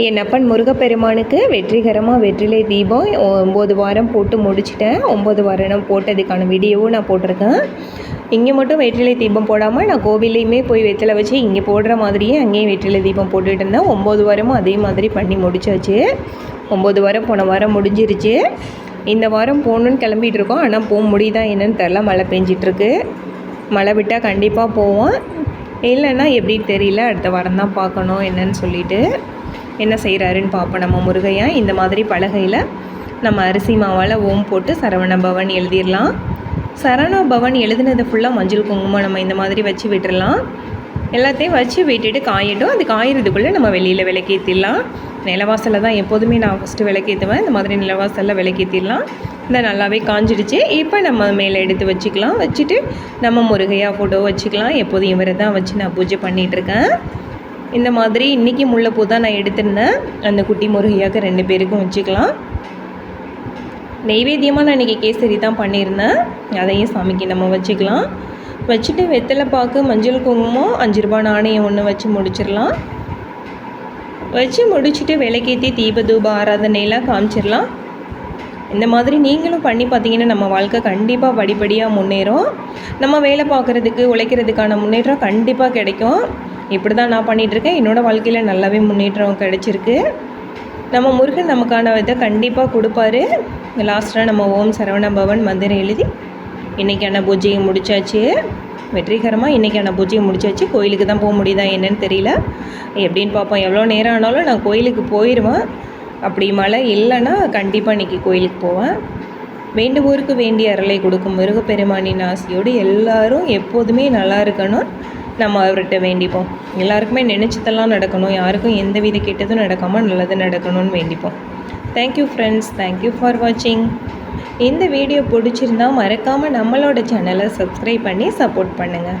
என் அப்பன் முருகப்பெருமானுக்கு வெற்றிகரமாக வெற்றிலை தீபம் ஒம்பது வாரம் போட்டு முடிச்சிட்டேன். ஒம்பது வாரம் போட்டதுக்கான வீடியோவும் நான் போட்டிருக்கேன். இங்கே மட்டும் வெற்றிலை தீபம் போடாமல் நான் கோவிலையுமே போய் வெற்றிலை வச்சு இங்கே போடுற மாதிரியே அங்கேயும் வெற்றிலை தீபம் போட்டுட்டு இருந்தேன். ஒம்பது வாரமும் அதே மாதிரி பண்ணி முடிச்சாச்சு. ஒம்பது வாரம் போன வாரம் முடிஞ்சிருச்சு. இந்த வாரம் போகணுன்னு கிளம்பிட்டு இருக்கோம். ஆனால் போக முடியுதா என்னன்னு தெரில மழை பெஞ்சிட்ருக்கு. மழை விட்டால் கண்டிப்பாக போவோம். இல்லைன்னா எப்படின்னு தெரியல. அடுத்த வாரம் தான் பார்க்கணும் என்னன்னு சொல்லிட்டு. என்ன செய்கிறாருன்னு பார்ப்போம். நம்ம முருகையா இந்த மாதிரி பலகையில் நம்ம அரிசி மாவால் ஓம் போட்டு சரவண பவன் எழுதிடலாம். சரவண பவன் எழுதுனது ஃபுல்லாக மஞ்சள் குங்குமம் நம்ம இந்த மாதிரி வச்சு விட்டுடலாம். எல்லாத்தையும் வச்சு விட்டுட்டு காயட்டும். அது காயறதுக்குள்ளே நம்ம வெளியில் விளக்கேற்றிடலாம் நிலவாசலில் தான் எப்போதுமே நான் ஃபஸ்ட்டு விளக்கேற்றுவேன் இந்த மாதிரி நிலவாசலில் விளக்கேற்றிடலாம் இந்த நல்லாவே காஞ்சிடுச்சு. இப்போ நம்ம மேலே எடுத்து வச்சுக்கலாம். வச்சுட்டு நம்ம முருகையாக ஃபோட்டோ வச்சுக்கலாம். எப்போதும் இவரை தான் வச்சு நான் பூஜை பண்ணிகிட்ருக்கேன் இந்த மாதிரி இன்றைக்கி முல்லைப்பூ தான் நான் எடுத்திருந்தேன். அந்த குட்டி முருகையாவுக்கு ரெண்டு பேருக்கும் வச்சுக்கலாம். நெய்வேத்தியமாக நான் இன்றைக்கி கேசரி தான் பண்ணியிருந்தேன். அதையும் சாமிக்கு நம்ம வச்சுக்கலாம். வச்சுட்டு வெத்தலை பாக்கு மஞ்சள் குங்குமம் அஞ்சு ரூபா நாணயம் ஒன்று வச்சு முடிச்சிடலாம். வச்சு முடிச்சுட்டு விளக்கேற்றி தீப தூப ஆராதனையெல்லாம் காமிச்சிடலாம். இந்த மாதிரி நீங்களும் பண்ணி பார்த்தீங்கன்னா நம்ம வாழ்க்கை கண்டிப்பாக படிப்படியாக முன்னேறும். நம்ம வேலை பார்க்குறதுக்கு உழைக்கிறதுக்கான முன்னேற்றம் கண்டிப்பாக கிடைக்கும். இப்படி தான் நான் பண்ணிகிட்ருக்கேன் என்னோடய வாழ்க்கையில் நல்லாவே முன்னேற்றம் கிடச்சிருக்கு. நம்ம முருகன் நமக்கான இதை கண்டிப்பாக கொடுப்பாரு. லாஸ்ட்டாக நம்ம ஓம் சரவண பவன் மந்திரம் எழுதி இன்றைக்கான பூஜையை முடித்தாச்சு வெற்றிகரமாக இன்றைக்கான பூஜையை முடிச்சாச்சு. கோயிலுக்கு தான் போக முடியுதா என்னன்னு தெரியல. எப்படின்னு பார்ப்போம். எவ்வளோ நேரம் ஆனாலும் நான் கோயிலுக்கு போயிடுவேன் அப்படி மழை இல்லைன்னா கண்டிப்பாக இன்றைக்கி கோயிலுக்கு போவேன். வேண்டுவோருக்கு வேண்டிய அருளை கொடுக்கும் முருகப்பெருமானின் ஆசையோடு எல்லோரும் எப்போதுமே நல்லா இருக்கணும். நம்ம அவர்கிட்ட வேண்டிப்போம். எல்லாருக்குமே நினச்சதெல்லாம் நடக்கணும். யாருக்கும் எந்த வித கெட்டதும் நடக்காமல் நல்லது நடக்கணும்னு வேண்டிப்போம். Thank you friends thank you for வாட்சிங் இந்த வீடியோ பிடிச்சிருந்தா மறக்காமல் நம்மளோட சேனலை சப்ஸ்கிரைப் பண்ணி சப்போர்ட் பண்ணுங்கள்